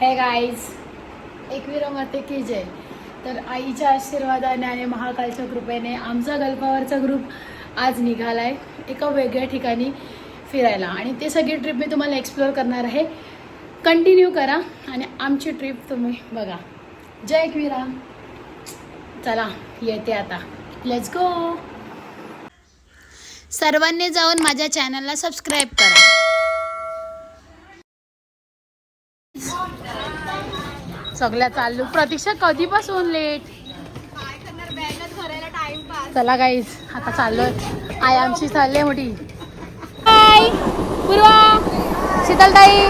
हे गाईज एकविरा माते की जय. तर आईच्या आशीर्वादाने आणि महाकालच्या कृपेने आमचा गल्पावरचा ग्रुप आज निघालाय. एका वेगळ्या ठिकाणी फिरायला. आणि ते सगळी ट्रिप मी तुम्हाला एक्सप्लोअर करणार आहे. कंटिन्यू करा आणि आमची ट्रिप तुम्ही बघा. जय एकविरा. चला येते आता. लेट्स गो सर्वांनी जाऊन माझ्या चॅनलला सबस्क्राईब करा. सगळ्या चाललो प्रतीक्षा कधीपासून लेट चला गाईज आता चाललोय. आई आमची चालले मोठी. पूर्वा शीतलताई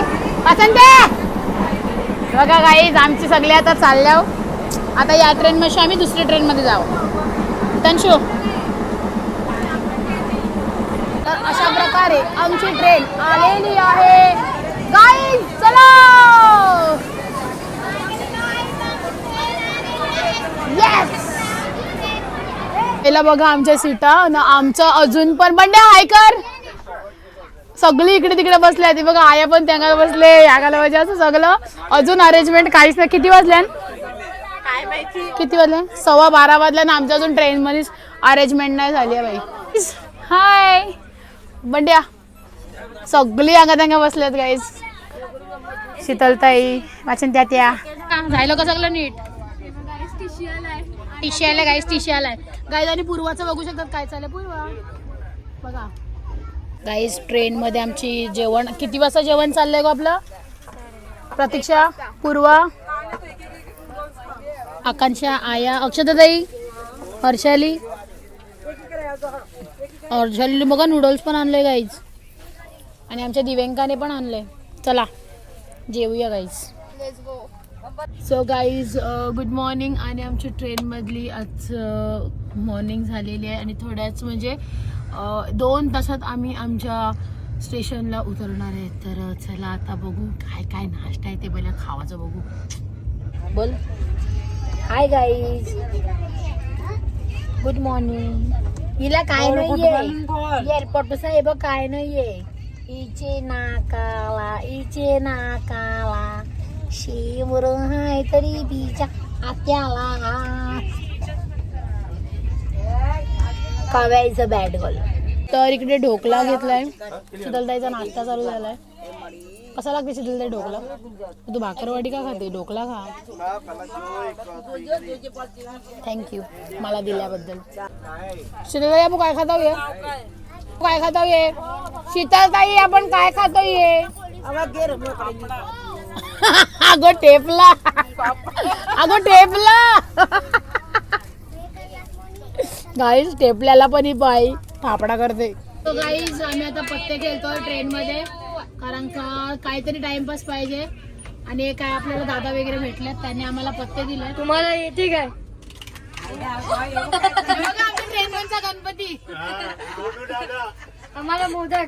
बघा गाईज आमची सगळे आता चालल्या हो. आता या ट्रेन मध्ये आम्ही दुसऱ्या ट्रेन मध्ये जाऊ. तनशो तर अशा प्रकारे आमची ट्रेन आलेली आहे. गाईज चला! पहिला बघा आमच्या सीटा ना आमचं अजून पण बंडे हाय कर. सगळी इकडे तिकडे बसले आहेत. बघा आया पण त्यांना बसले यागाला पाहिजे असं सगळं. अजून अरेंजमेंट काहीच नाही. किती वाजल्या? किती वाजल्या? सव्वा बारा वाजल्या ना आमच्या अजून ट्रेन मध्येच अरेंजमेंट नाही झाली आहे बाई. हाय बंड्या सगळी अंगा त्यांगा बसल्यात गाईज शीतलताई वाचन त्या त्या झालं का सगळं नीट? टिशी आलाय गाईस टिशी आलाय गाईज आणि पूर्वाचं बघू शकतात काय चाललंय. पूर्वा. बघा. गाईज ट्रेन मध्ये आमची जेवण किती वाजता जेवण चाललंय गो आपलं? प्रतीक्षा पूर्वा. आकांक्षा आया अक्षताताई हर्षाली. हर्षाली बघा नूडल्स पण आणले गाईज आणि आमच्या दिव्यांकाने पण आणले चला जेवूया guys so guys good morning आणि आमची ट्रेनमधली आज मॉर्निंग झालेली आहे. आणि थोड्याच म्हणजे अ, दोन तासात आम्ही आमच्या स्टेशनला उतरणार आहे. तर चला आता बघू काय काय नाश्ता आहे ते पहिला खावाचं बघू. बोल. हाय गाईज गुड मॉर्निंग हिला काय नाहीये. एअरपोर्ट साहेब काय नाहीये. इचे नाकाला इचे नाकाला. शिवर हाय तरी तिच्या आत्याला. काव्याचं बॅट बॉल तर इकडे ढोकला घेतलाय. शीतलताईचा नाश्ता चालू झालाय. कसा लागते शीतलताई ढोकला? तू भाकरवाडी का खाते? ढोकला खा. थँक्यू मला दिल्याबद्दल. शीतलताई आपण काय खाता ये काय खाता ये शीतलताई आपण काय खातो ये अगो टेपला. अगो टेपला. गाईज टेपल्याला पण ही बाई थापडा करते. गाईज आम्ही आता पत्ते खेळतोय ट्रेन मध्ये कारण का काहीतरी टाइमपास पाहिजे आणि काय आपल्याला दादा वगैरे भेटले त्यांनी आम्हाला पत्ते दिले तुम्हाला येते काय ट्रेन वरचा गणपती. आम्हाला मोदक.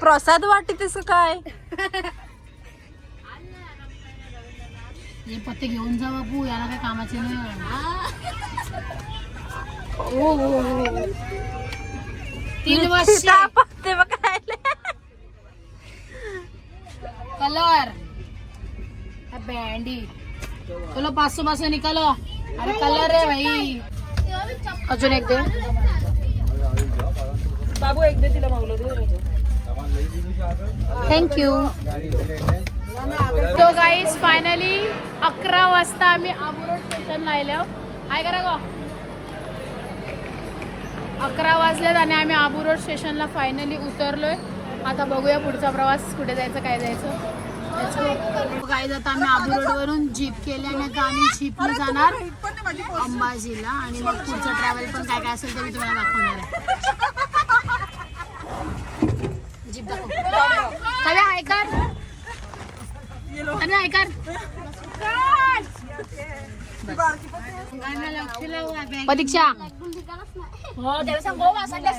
प्रसाद वाटतेस काय? हे पत्ते घेऊन जा बापू याला काय कामाचे नाही. हो, हो, हो. तीन वर्ष. ते बघ काय कलर बँडी. चलो पाच सौ पाच सौ निकालो. अरे कलर है भाई अजून एक दे. बाबू एक तिला मागलो थँक्यू तो गाईज फायनली अकरा वाजता आम्ही आबुरोड स्टेशनला आलो हाय करा गो अकरा वाजल्यात आणि आम्ही आबुरोड स्टेशनला फायनली उतरलोय. आता बघूया पुढचा प्रवास कुठे जायचं काय जायचं. काय जाता आम्ही आबू वरून जीप केली आणि आता आम्ही जीपने जाणार अंबाजीला. आणि मग पुढचं ट्रॅव्हल पण काय काय असेल ते मी तुम्हाला दाखवणार आहे. जीप दाखव काय हाय कर अरे हाय कर प्रतीक्षा हो त्याला सांगो वासंड्या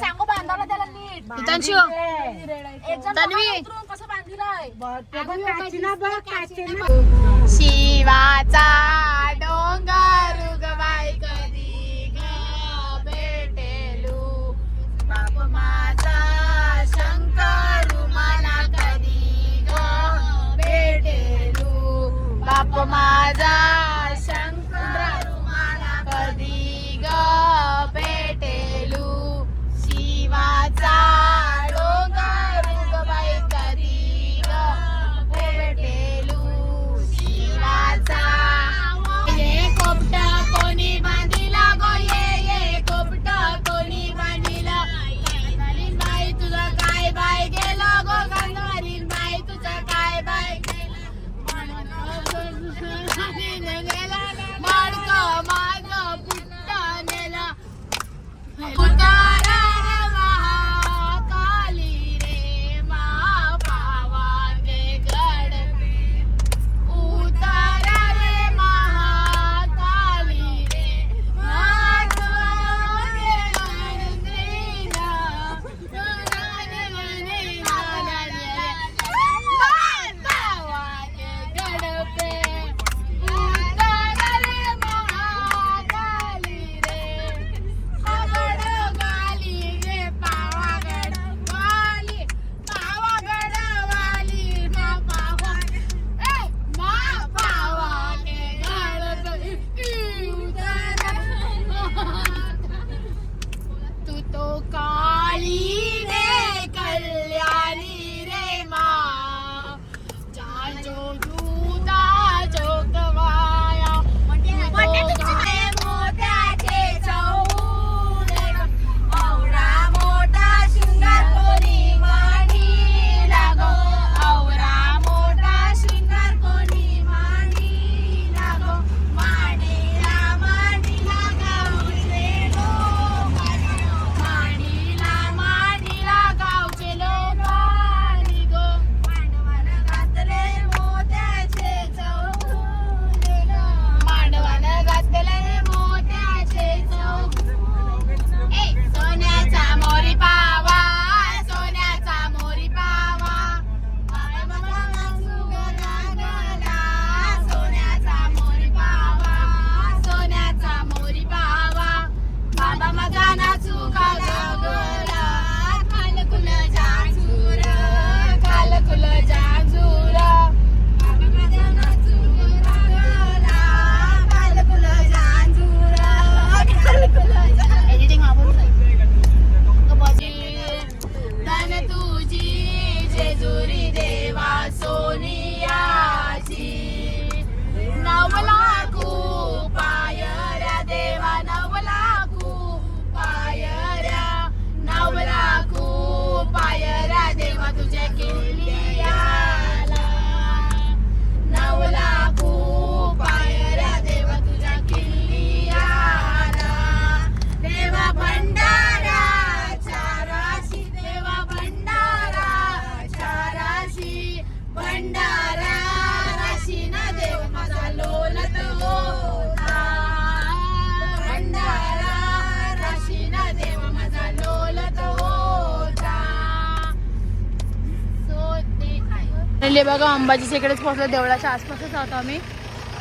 आणि बघा अंबाजीच्या इकडेच पोहोचलो देवळाच्या आसपासच आहोत आम्ही.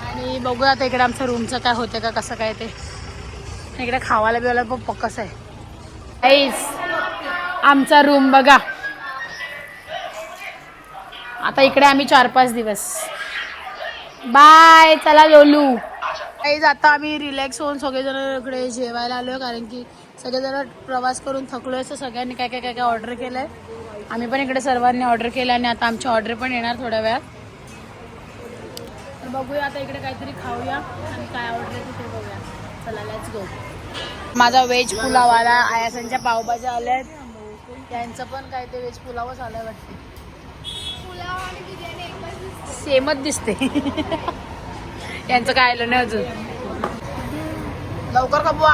आणि बघूया आता इकडे आमचं रूमचं काय होतं का कसं काय ते. इकडे खावायला बिवायला पण पक्कस आहे. ऐस आमचा रूम बघा. आता इकडे आम्ही चार पाच दिवस. बाय चला लोलू. काहीच आता आम्ही रिलॅक्स होऊन सगळेजण इकडे जेवायला आलो कारण की सगळेजण प्रवास करून थकलोय तर सगळ्यांनी काय काय काय काय ऑर्डर केलं आहे आम्ही पण इकडे सर्वांनी ऑर्डर केलं आणि आता आमची ऑर्डर पण येणार थोड्या वेळात. तर बघूया आता इकडे काहीतरी खाऊया आणि काय ऑर्डर येते ते बघूया. चला लेट्स गो माझा व्हेज पुलाव आला आयासांच्या पावभाज्या आल्या आहेत त्यांचं पण काय ते व्हेज पुलावच आलाय वाटतं. सेमच दिसते. यांचं काय आलं नाही अजून. लवकर कपवा